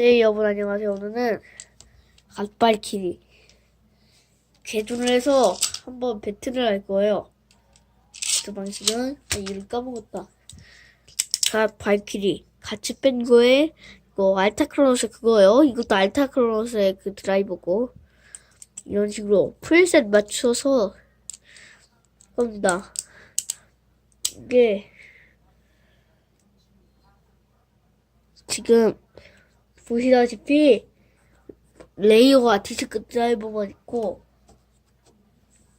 네 여러분 안녕하세요. 오늘은 갓발키리 개조를 해서 한번 배틀을 할 거예요. 그 방식은 아, 이름 까먹었다. 갓발키리 같이 뺀 거에 이거 알타크로노스 그거예요. 이것도 알타크로노스의 그 드라이버고 이런 식으로 풀셋 맞춰서 겁니다. 이게 지금 보시다시피 레이어가 디스크 드라이버만 있고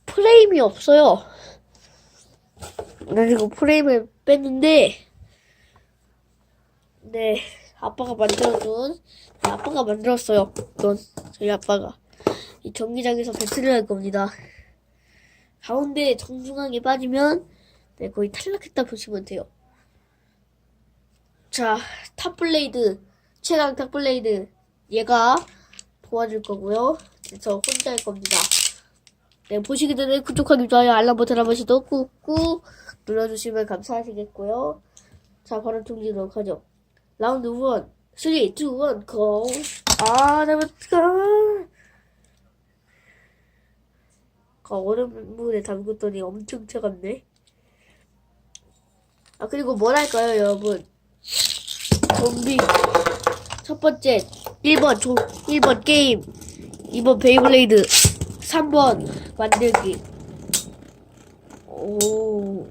프레임이 없어요. 그래가지고 프레임을 뺐는데 네 아빠가 만들어준 네, 아빠가 만들었어요. 이건 저희 아빠가 이 전기장에서 배틀을 할 겁니다. 가운데 정중하게 빠지면 네 거의 탈락했다 보시면 돼요. 자, 탑블레이드, 최강 탑블레이드, 얘가 도와줄 거고요. 그래서 혼자 할 겁니다. 네, 보시기 전에 구독하기, 좋아요, 알람 버튼 한 번씩 더 꾹꾹 눌러주시면 감사하시겠고요. 자, 바로 등지도록 하죠. 라운드 1, 3, 2, 1, 고! 아, 잘못가! 아, 얼음물에 담궜더니 엄청 차갑네. 아, 그리고 뭘 할까요, 여러분? 좀비 첫 번째 1번 조 1번 게임 2번 베이블레이드 3번 만들기 오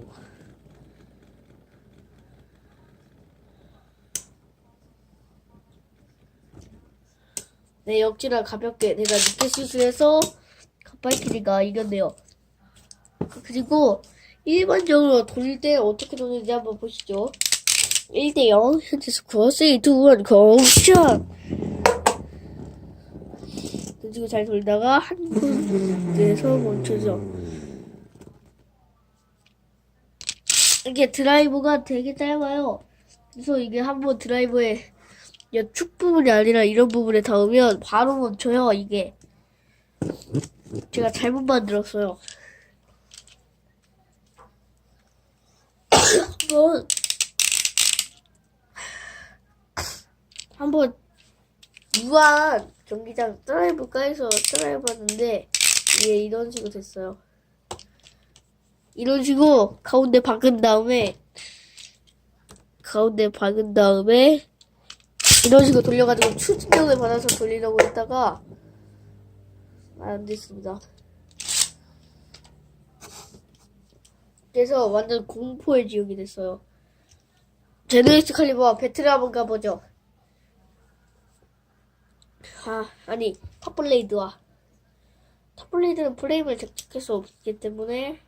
네, 역지나 가볍게 내가 늦게 수술해서 가파이키리가 이겼네요. 그리고 일반적으로 돌릴 때 어떻게 돌리는지 한번 보시죠. 1대0 현재 스코어 3, 2, 1 고션 던지고 잘 돌다가 한 군데서 멈춰져 이게 드라이브가 되게 짧아요. 그래서 이게 한번 드라이브에 여축 부분이 아니라 이런 부분에 닿으면 바로 멈춰요 이게. 제가 잘못 만들었어요. 한번 한번 무한 경기장 드라이브가에서 드라이브 하는데 이게 이런 식으로 됐어요. 이런 식으로 가운데 박은 다음에 가운데 박은 다음에 이런 식으로 돌려가지고 추진력을 받아서 돌리려고 했다가 안 됐습니다. 그래서 완전 공포의 지옥이 됐어요. 제네리스 칼리버와 배틀을 한번 가보죠. 아, 아니, 탑블레이드와. 탑블레이드는 프레임을 장착할 수 없기 때문에,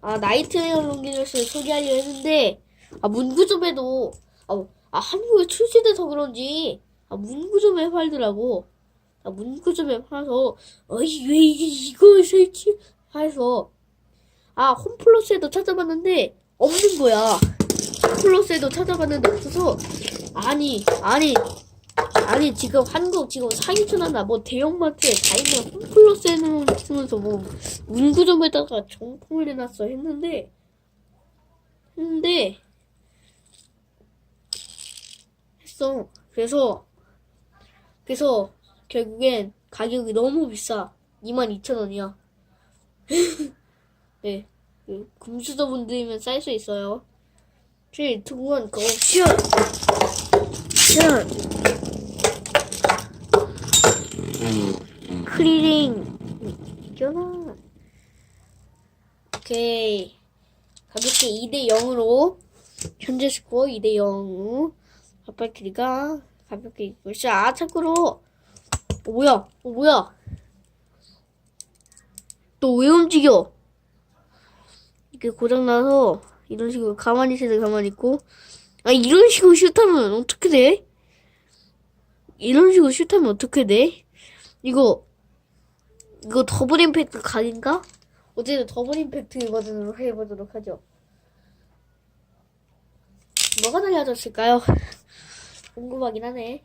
아, 나이트웨어 롱기너스를 소개하려 했는데, 아, 문구점에도, 아, 아, 한국에 출시돼서 그런지, 아, 문구점에 팔더라고. 아, 문구점에 팔아서, 어이, 왜 이게, 이걸 설치 해서, 아, 홈플러스에도 찾아봤는데, 없는 거야. 홈플러스에도 찾아봤는데 없어서, 아니, 아니, 아니 지금 한국 지금 사기천하나 뭐 대형마트에 다 있는 홈플러스에는 쓰면서 뭐 문구점에다가 정품을 내놨어 했는데 했는데 했어 그래서 그래서 결국엔 가격이 너무 비싸 22,000원이야 네그 금수저분들이면 쌀 수 있어요 3, 2, 1, GO! 슛! 슛! 크리링 이겨라 오케이. 가볍게 2대 0으로 현재 스코어 2대 0 아빠끼리가 가볍게 이기고 있어 아 참고로. 어, 뭐야? 어, 뭐야? 너 왜 움직여? 이게 고장나서 이런 식으로 가만히 있어도 가만히 있고. 아 이런 식으로 슛하면 어떻게 돼? 이런 식으로 슛하면 어떻게 돼? 이거 이거 더블 임팩트 각인가? 어쨌든 더블 임팩트 버전으로 해보도록 하죠. 뭐가 달라졌을까요? 궁금하긴 하네.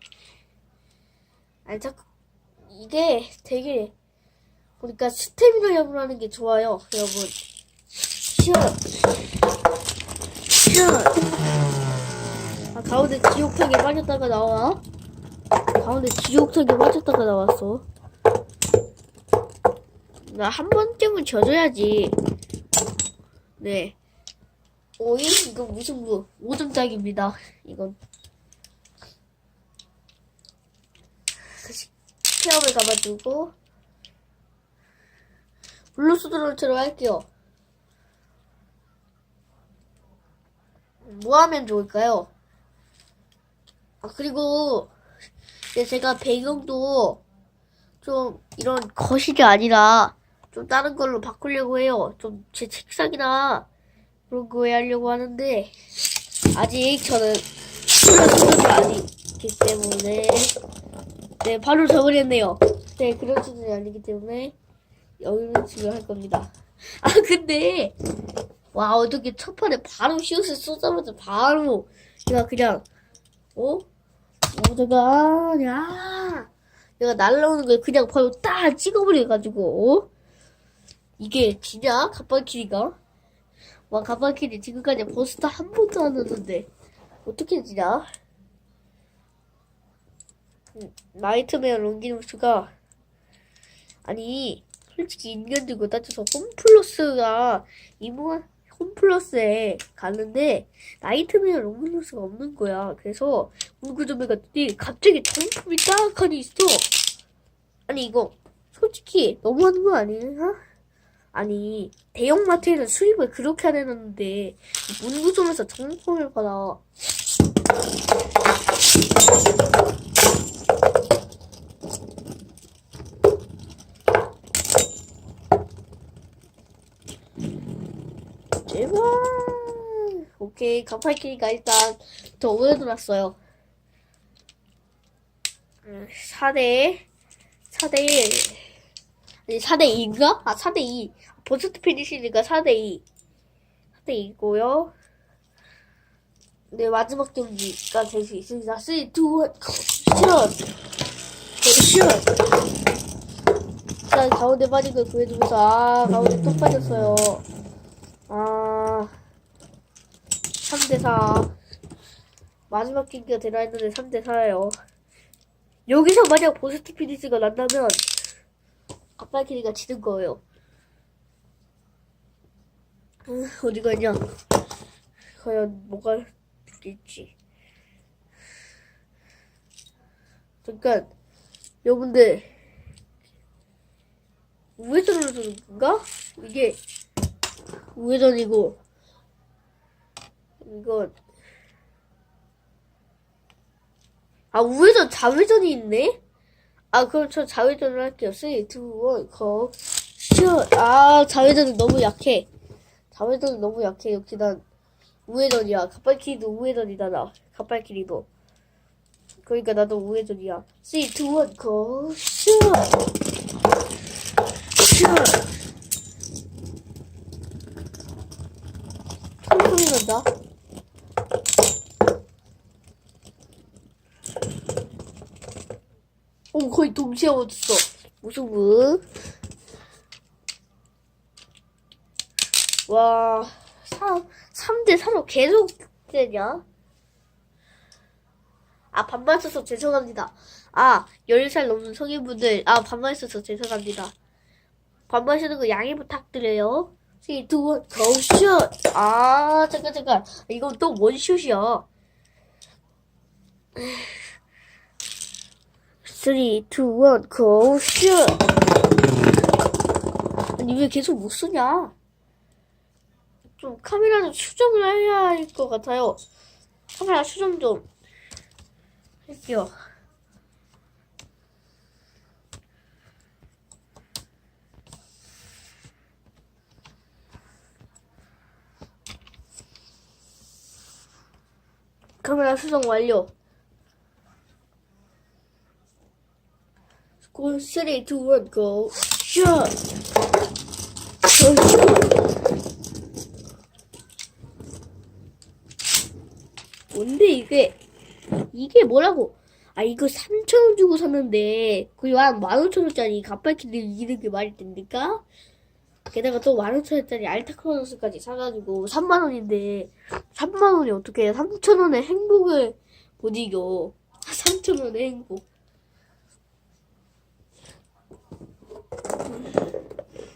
아니 자꾸 이게 되게 보니까 스태미나 하는 게 좋아요, 여러분. 샷, 샷. 아 가운데 지옥탕에 빠졌다가 나와. 가운데 지옥석에 빠졌다가 나왔어. 나 한 번쯤은 져줘야지. 네. 오이 이거 무승부 5점 짝입니다. 이건 체험을 가봐주고 블루스드를 들어갈게요. 뭐 하면 좋을까요? 아 그리고 제가 배경도 좀 이런 거실이 아니라 좀 다른 걸로 바꾸려고 해요. 좀 제 책상이나 그런 거에 하려고 하는데 아직 저는 수준이 아니기 때문에 네 바로 저버렸네요. 네 그런 수준이 아니기 때문에 여기는 지금 할 겁니다. 아 근데 와 어떻게 첫 판에 바로 시옷을 쏘자마자 바로 내가 그냥 어? 어 내가 야 내가 날라오는 걸 그냥 바로 딱 찍어버려가지고 어? 이게 진짜 갑바키리가? 와 갑바키리 지금까지 버스터 한 번도 안 넣었는데. 어떻게 지냐? 음, 나이트메어 롱기누스가 아니 솔직히 인간 들고 따져서 홈플러스가 이모 홈플러스에 갔는데 나이트메어 롱기누스가 없는 거야. 그래서 문구점에 갔더니 갑자기 정품이 딱 하니 있어. 아니 이거 솔직히 너무하는 거 아니야? 아니 대형마트에는 수입을 그렇게 안 해놨는데 문구점에서 정품을 받아. 제발. 오케이 가팔키니까 일단 더 오래 들었어요. 4대 4대 1 아니 4대 2인가? 아 4대 2 버스트 피니시니까 4대 2 4대 2고요. 네 마지막 경기가 될 수 있습니다. 3, 2, 1 슛! 슛! 자 가운데 빠진 걸 구해주면서 아 가운데 또 빠졌어요. 아 3대4 마지막 경기가 되나 했는데 3대4예요. 여기서 만약 보스트 피니스가 난다면 아빠끼리가 지는 거예요. 음, 어디 가냐? 과연 뭐가 있지? 잠깐, 여러분들 우회전으로 주는 건가? 이게 우회전이고 이건 아 우회전 좌회전이 있네? 아 그럼 저 좌회전을 할게요. 3, 2, 1, 고 슛! 아 좌회전은 너무 약해. 좌회전은 너무 약해. 역시 난 우회전이야. 갑발키리도 우회전이다 나. 갑발키리도. 그러니까 나도 우회전이야. 3, 2, 1, 고 슛! 슛! 소리 난다 오, 거의 동시에 얻었어. 무승부. 와, 3, 3대 3로 계속 되냐? 아, 반말 써서 죄송합니다. 아, 10살 넘는 성인분들, 아, 반말 써서 죄송합니다. 반말 쓰는 거 양해 부탁드려요. 3, 2, 1, 고슛! 아, 잠깐, 잠깐. 이건 또 원슛이야. 3, 2, 1, go, shoot! 아니, 왜 계속 못 쓰냐? 좀 카메라 좀 수정을 해야 할 것 같아요. 카메라 수정 좀 할게요. 카메라 수정 완료. Go, 3, 2, 1, go. Shot! Go! 뭔데, 이게? 이게 뭐라고? 아, 이거 3,000원 주고 샀는데, 거의 한 15,000원짜리 갑발키를 이기는 게 말이 됩니까? 게다가 또 15,000원짜리 알타크로노스까지 사가지고 3만원인데, 3만원이 어떻게 3,000원의 행복을 못 이겨. 3,000원의 행복.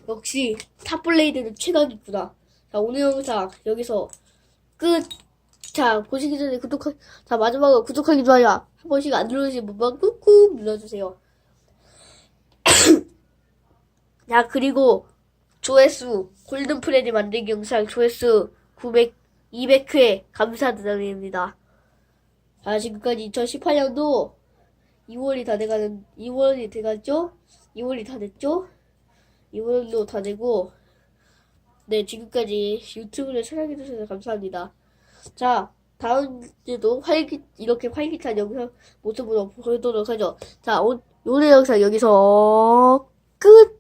역시 탑블레이드는 최강이구나. 자, 오늘 영상 여기서 끝. 자, 보시기 전에 구독하, 자, 마지막으로 구독하기 좋아요. 한 번씩 안 누르시는 분만 꾹꾹 눌러주세요. 자, 그리고 조회수, 골든프레디 만들기 영상 조회수 900, 200회 감사드립니다. 자, 지금까지 2018년도 2월이 다 돼가는, 2월이 돼갔죠? 2월이 다 됐죠? 2월도 다 되고, 네, 지금까지 유튜브를 촬영해주셔서 감사합니다. 자, 다음 주도 활기, 이렇게 활기찬 영상 모습으로 보도록 하죠. 자, 오, 오늘 영상 여기서 끝!